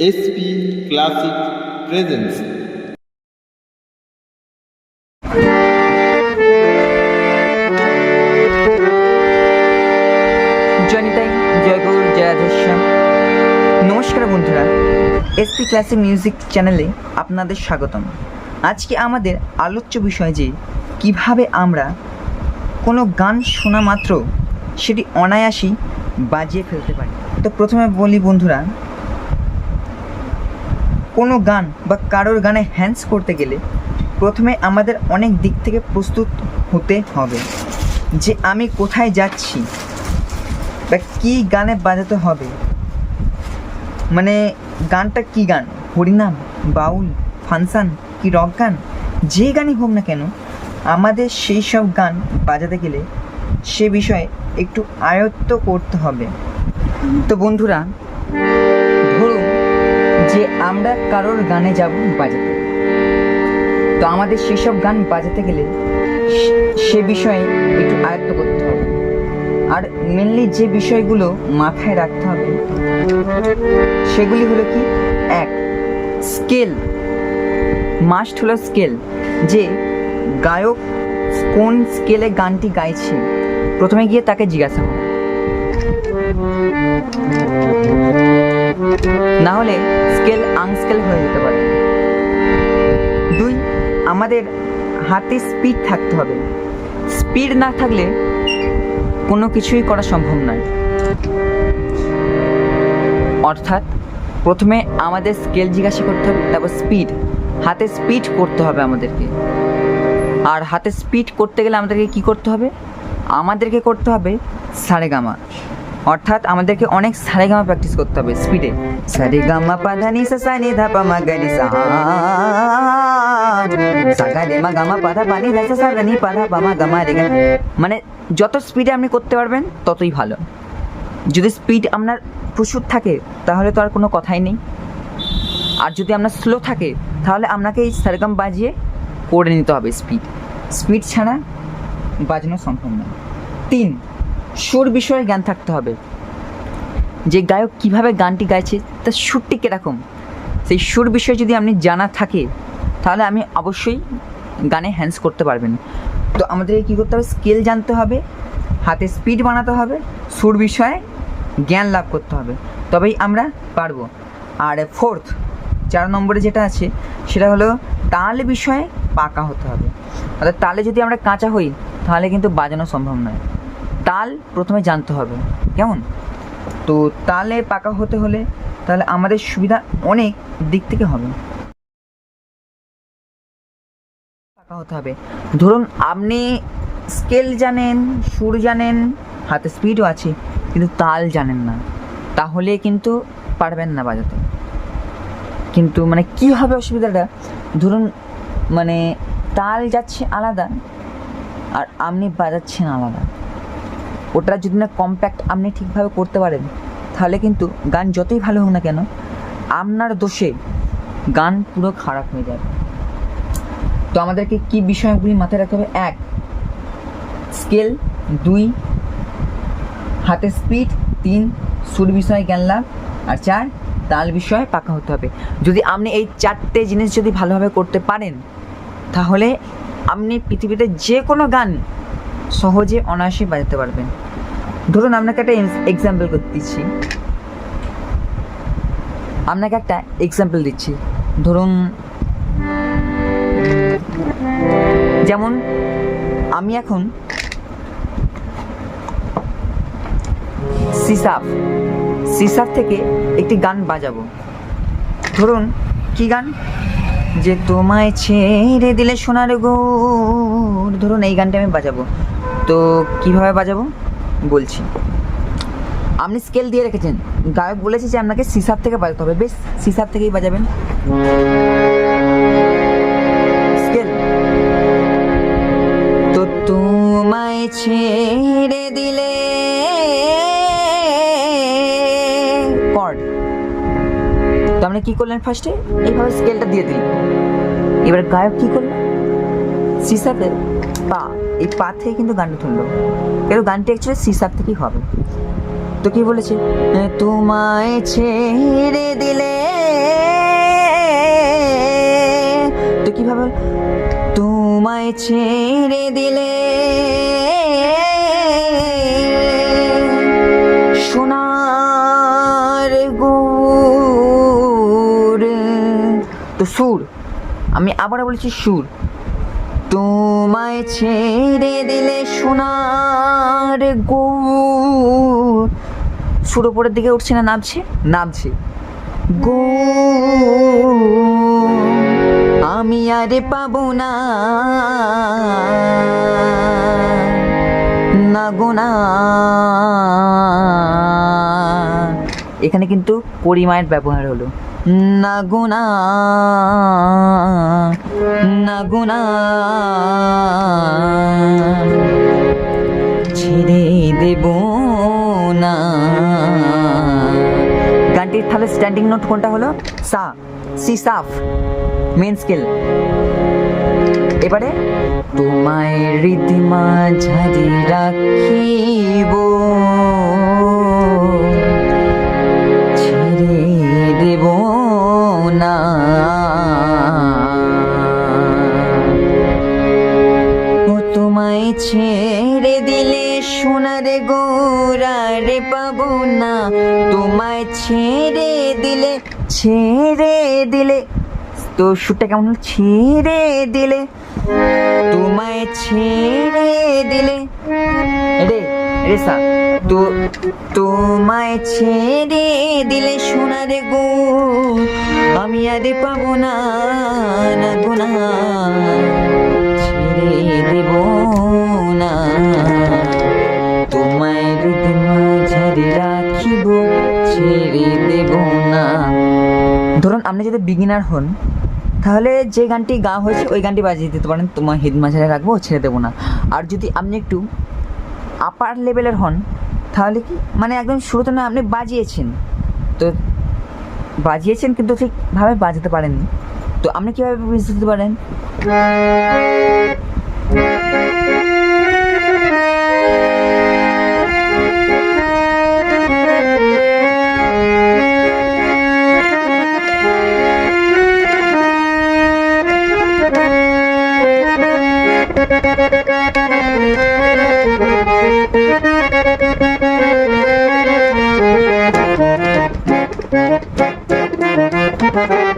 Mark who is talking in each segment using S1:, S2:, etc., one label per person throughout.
S1: SP classic presence
S2: নমস্কার বন্ধুরা SP classic music চ্যানেলে আপনাদের স্বাগতম। আজকে আমাদের আলোচ্য বিষয় যে, কীভাবে আমরা কোনো গান শোনা মাত্র সেটি অনায়াসই বাজিয়ে ফেলতে পারি। তো প্রথমে বলি বন্ধুরা কোনো গান বা কারোর গানে হ্যান্স করতে গেলে প্রথমে আমাদের অনেক দিক থেকে প্রস্তুত হতে হবে। যে আমি কোথায় যাচ্ছি বা কী গানে বাজাতে হবে। মানে গানটা কি গান? হরিনাম, বাউল ফাংশান কি রক গান? যে গানই হোক না কেন, আমাদের সেই সব গান বাজাতে গেলে সে বিষয়ে একটু আয়ত্ত করতে হবে। তো বন্ধুরা যে আমরা কারোর গানে যাব বাজাতে। তো আমাদের সেসব গান বাজাতে গেলে সে- বিষয়ে একটু আয়ত্ত করতে হবে। আর মেনলি যে বিষয়গুলো মাথায় রাখতে হবে, সেগুলি হলো কি? এক, স্কেল। মাস্ট হলো স্কেল। যে গায়ক কোন স্কেলে গানটি গাইছে, প্রথমে গিয়ে তাকে জিজ্ঞাসা হবে না হলে স্কেল আনস্কেল হয়ে যেতে পারে। দুই, আমাদের হাতে স্পিড থাকতে হবে। স্পিড না থাকলে কোনো কিছুই করা সম্ভব নয়। অর্থাৎ প্রথমে আমাদের স্কেল জিজ্ঞাসা করতে হবে, তারপর স্পিড হাতে স্পিড করতে হবে আমাদেরকে। আর হাতে স্পিড করতে গেলে আমাদেরকে কি করতে হবে? আমাদেরকে করতে হবে সারেগামা। অর্থাৎ আমাদেরকে অনেক সারেগামা প্র্যাকটিস করতে হবে স্পিডে সারেগামা পাধানি সা সা নি ধা পা মা গা নি সা সা গা রে মা গা মা পা ধা পা নি সা সা নি পা ধা পা মা গা রে মানে যত স্পিডে আপনি করতে পারবেন, ততই ভালো। যদি স্পিড আপনার প্রচুর থাকে, তাহলে তো আর কোনো কথাই নেই। আর যদি আপনার স্লো থাকে, তাহলে আপনাকে এই সারগাম বাজিয়ে করে নিতে হবে স্পিড স্পিড ছাড়া বাজানো সম্ভব নয়। তিন সুর বিষয়ে জ্ঞান থাকতে হবে। যে গায়ক কীভাবে গানটি গাইছে, তার সুরটি কীরকম? সেই সুর বিষয়ে যদি আপনি জানা থাকে, তাহলে আমি অবশ্যই গানে হ্যান্স করতে পারবেন। তো আমাদেরকে কী করতে হবে? স্কেল জানতে হবে, হাতে স্পিড বানাতে হবে, সুর বিষয়ে জ্ঞান লাভ করতে হবে। তবেই আমরা পারব। আর ফোর্থ চার নম্বরে যেটা আছে, সেটা হলো তাল বিষয়ে পাকা হতে হবে। অর্থাৎ তালে যদি আমরা কাঁচা হই, তাহলে কিন্তু বাজানো সম্ভব নয়। তাল প্রথমে জানতে হবে। কেমন? তো তালে পাকা হতে হলে তাহলে আমাদের সুবিধা অনেক দিক থেকে হবে। পাকা হতে হবে। ধরুন আপনি স্কেল জানেন, সুর জানেন, হাতে স্পিডও আছে, কিন্তু তাল জানেন না। তাহলে কিন্তু পারবেন না বাজাতে। কিন্তু মানে কী হবে অসুবিধাটা? ধরুন মানে তাল যাচ্ছে আলাদা আর আপনি বাজাচ্ছেন আলাদা। ওটা যদি না কম্প্যাক্ট আপনি ঠিকভাবে করতে পারেন, তাহলে কিন্তু গান যতই ভালো হোক না কেন, আপনার দোষে গান পুরো খারাপ হয়ে যাবে। তো আমাদেরকে কি বিষয়গুলি মাথায় রাখতে হবে? এক স্কেল দুই, হাতে স্পিড তিন, সুর বিষয়ে জ্ঞান লাভ, আর চার, তাল বিষয়ে পাকা হতে হবে। যদি আপনি এই চারটে জিনিস যদি ভালোভাবে করতে পারেন, তাহলে আপনি পৃথিবীতে যে কোনো গান সহজে অনায়াসে বাজাতে পারবেন। ধরুন আপনাকে একটা এক্সাম্পল করতে দিচ্ছি। আপনাকে একটা এক্সাম্পল দিচ্ছি। ধরুন, যেমন আমি এখন সিসাফ সিসাফ থেকে একটি গান বাজাবো। ধরুন, কি গান? যে তোমায় ছেড়ে দিলে সোনার গো ধরুন, এই গানটা আমি বাজাবো। তো কীভাবে বাজাবো? বলছি। আপনি স্কেল দিয়ে রেখেছেন। গায়ক বলেছে যে আপনাকে সিসাব থেকে বাজাতে হবে। বেশ সিসাব থেকেই বাজাবেন। স্কেল তো তোমায় ছেড়ে দিলে কর্ড তো আপনি কী করলেন ফার্স্টে এইভাবে স্কেলটা দিয়ে দিলেন। এবার গায়ক কী করল? সিসাপের পা, এই পা থেকে কিন্তু গানটা তুললো। এর গানটি অ্যাকচুয়ালি সিসাপ থেকেই হবে। তো কি বলেছে? তোমায় ছেড়ে দিলে তো কীভাবে? তোমায় ছেড়ে দিলে সোনার গুর তো সুর, আমি আবার বলেছি সুর। তোমায় ছেড়ে দিলে সোনার গো সুর ওপরের দিকে উঠছে না, নামছে? নামছে। গো আমি আর পাবো না। না। এখানে কিন্তু পরিমায়ের ব্যবহার হলো। না গো না না না ছেড়ে দেব না। গানটির তাহলে স্ট্যান্ডিং নোট কোনটা হলো? সা, সি সাফ মেন স্কেল এবারে তোমায় রীতিমা ঝাড়ি রাখিব। ও তোমায় ছেড়ে দিলে সোনার গোড়ারে পাবো না। তোমায় ছেড়ে দিলে ছেড়ে দিলে, তো সুরটা কেমন ছেড়ে দিলে। তোমায় ছেড়ে দিলে। রে রে সা তো, তোমায় ছেড়ে দিলে সোনার গো আমি আর পাবো না না গো না ছেড়ে দেব না। তোমায় হৃদ মাঝারে রাখিব, ছেড়ে দেব না। ধরুন আপনি যদি বিগিনার হন, তাহলে যে গানটি গা হয়েছে, ওই গানটি বাজিয়ে দিতে পারেন তোমার হিদ মাঝারে রাখব, ছেড়ে দেবো না। আর যদি আপনি একটু আপার লেভেলের হন তাহলে কি? মানে একদম শুরুতে না আপনি বাজিয়েছেন। তো বাজিয়েছেন কিন্তু ঠিকভাবে বাজাতে পারেননি। তো আপনি কীভাবে বুঝতে পারেন?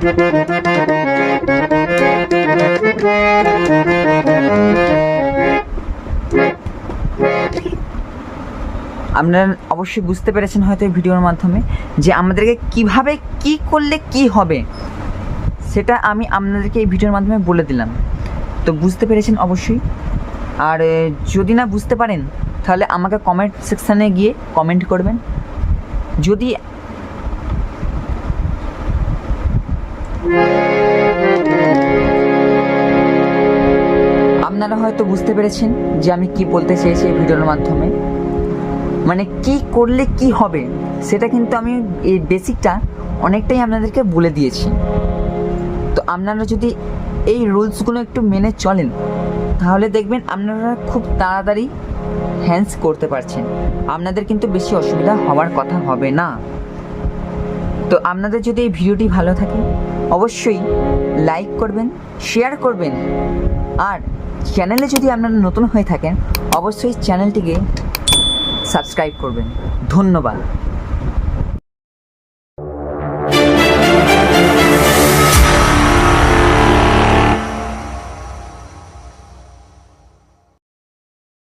S2: আপনারা অবশ্যই বুঝতে পেরেছেন হয়তো এই ভিডিওর মাধ্যমে যে আমাদেরকে কীভাবে কি করলে কি হবে। সেটা আমি আপনাদেরকে এই ভিডিওর মাধ্যমে বলে দিলাম। তো বুঝতে পেরেছেন অবশ্যই। আর যদি না বুঝতে পারেন, তাহলে আমাকে কমেন্ট সেকশানে গিয়ে কমেন্ট করবেন। যদি আপনারা হয়তো বুঝতে পেরেছেন যে আমি কি বলতে চেয়েছি এই ভিডিওর মাধ্যমে। মানে কি করলে কি হবে, সেটা কিন্তু আমি এই বেসিকটা অনেকটাই আপনাদেরকে বলে দিয়েছি। তো আপনারা যদি এই রুলসগুলো একটু মেনে চলেন, তাহলে দেখবেন আপনারা খুব তাড়াতাড়ি হ্যান্ডস করতে পারছেন। আপনাদের কিন্তু বেশি অসুবিধা হওয়ার কথা হবে না। তো আপনাদের যদি এই ভিডিওটি ভালো থাকে, অবশ্যই লাইক করবেন শেয়ার করবেন, আর চ্যানেলে যদি আপনারা নতুন হয়ে থাকেন অবশ্যই চ্যানেলটিকে সাবস্ক্রাইব করবেন। ধন্যবাদ।